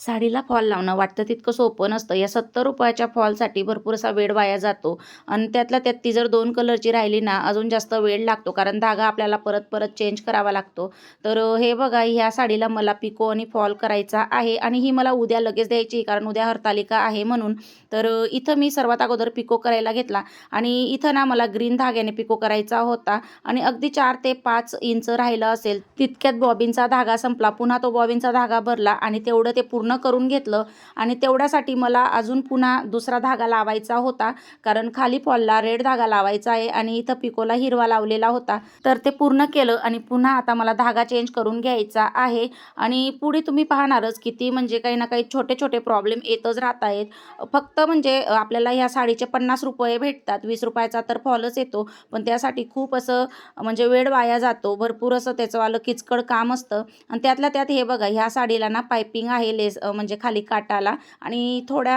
साडीला fall लावणं वाटतं तितकं सोपं नसतं. या सत्तर रुपयाच्या फॉलसाठी भरपूर असा वेळ वाया जातो. आणि त्यातल्या त्यात ती जर दोन कलरची राहिली ना अजून जास्त वेळ लागतो. कारण धागा आपल्याला परत परत चेंज करावा लागतो. तर हे बघा ह्या साडीला मला पिको आणि फॉल करायचा आहे आणि ही मला उद्या लगेच द्यायची कारण उद्या हरतालिका आहे म्हणून. तर इथं मी सर्वात अगोदर पिको करायला घेतला. आणि इथं ना मला ग्रीन धाग्याने पिको करायचा होता. आणि अगदी चार ते पाच इंच राहिलं असेल. तितक्यात बॉबिनचा धागा संपला. पुन्हा तो बॉबिनचा धागा भरला आणि तेवढं ते पूर्ण पूर्ण करून घेतलं. आणि तेवढ्यासाठी मला अजून पुन्हा दुसरा धागा लावायचा होता. कारण खाली फॉलला रेड धागा लावायचा आहे आणि इथं पिकोला हिरवा लावलेला होता. तर ते पूर्ण केलं आणि पुन्हा आता मला धागा चेंज करून घ्यायचा आहे. आणि पुढे तुम्ही पाहणारच किती म्हणजे काही ना काही छोटे छोटे प्रॉब्लेम येतच राहत आहेत. फक्त म्हणजे आपल्याला ह्या साडीचे पन्नास रुपये भेटतात. वीस रुपयाचा तर फॉलच येतो. पण त्यासाठी खूप असं म्हणजे वेळ वाया जातो. भरपूर असं त्याचंवालं किचकड काम असतं. आणि त्यातल्या त्यात हे बघा ह्या साडीला ना पायपिंग आहे लेस म्हणजे खाली काटाला आणि थोड्या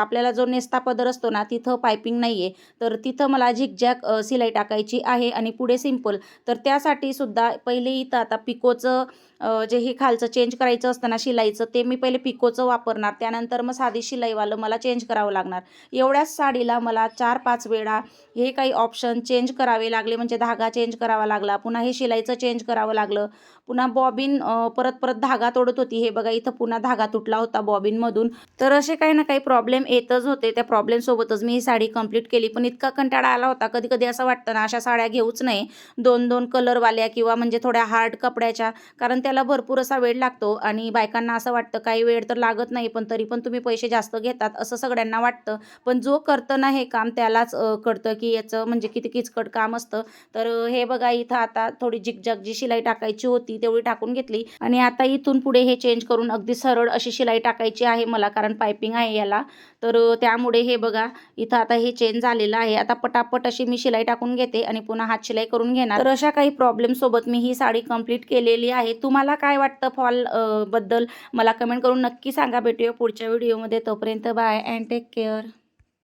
आपल्याला जो नेस्ता पदर असतो ना तिथं पायपिंग नाही आहे तर तिथं मला झिकझॅक सिलाई शिलाई टाकायची आहे आणि पुढे सिंपल. तर त्यासाठी सुद्धा पहिले इथं आता पिकोचं जे हे खालचं चेंज करायचं असतं ना शिलाईचं ते मी पहिले पिकोचं वापरणार. त्यानंतर मग साधी शिलाईवालं मला चेंज करावं लागणार. एवढ्याच साडीला मला चार पाच वेळा हे काही ऑप्शन चेंज करावे लागले. म्हणजे धागा चेंज करावा लागला पुन्हा हे शिलाईचं चेंज करावं लागलं. पुन्हा बॉबिन परत परत धागा तोडत होती. हे बघा इथं पुन्हा धागा तुटला होता बॉबिनमधून. तर असे काही ना काही प्रॉब्लेम येतच होते. त्या प्रॉब्लेमसोबतच मी ही साडी कंप्लीट केली. पण इतका कंटाळा आला होता. कधी कधी असं वाटतं ना अशा साड्या घेऊच नाही दोन दोन कलरवाल्या किंवा म्हणजे थोड्या हार्ड कपड्याच्या. कारण त्याला भरपूर असा वेळ लागतो. आणि बायकांना असं वाटतं काही वेळ तर लागत नाही पण तरी पण तुम्ही पैसे जास्त घेतात. असं सगळ्यांना वाटतं. पण जो करतं ना हे काम त्यालाच कळतं की याचं म्हणजे किती किचकट काम असतं. तर हे बघा इथं आता थोडी जिगजॅग जी शिलाई टाकायची होती तेवढी टाकून घेतली. आणि आता इथून पुढे हे चेंज करून अगदी सरळ अशी शिलाई टाकायची आहे. मला कारण पायपिंग आहे याला. तर त्यामुळे हे बघा इथं आता हे चेंज झालेलं आहे. आता पटापट अशी मी शिलाई टाकून घेते आणि पुन्हा हात शिलाई करून घेणार. तर अशा काही प्रॉब्लेमसोबत मी ही साडी कंप्लीट केलेली आहे. तुम्हाला काय वाटतं फॉलबद्दल? मला कमेंट करून नक्की सांगा. भेटूया पुढच्या व्हिडिओमध्ये तोपर्यंत बाय अँड टेक केअर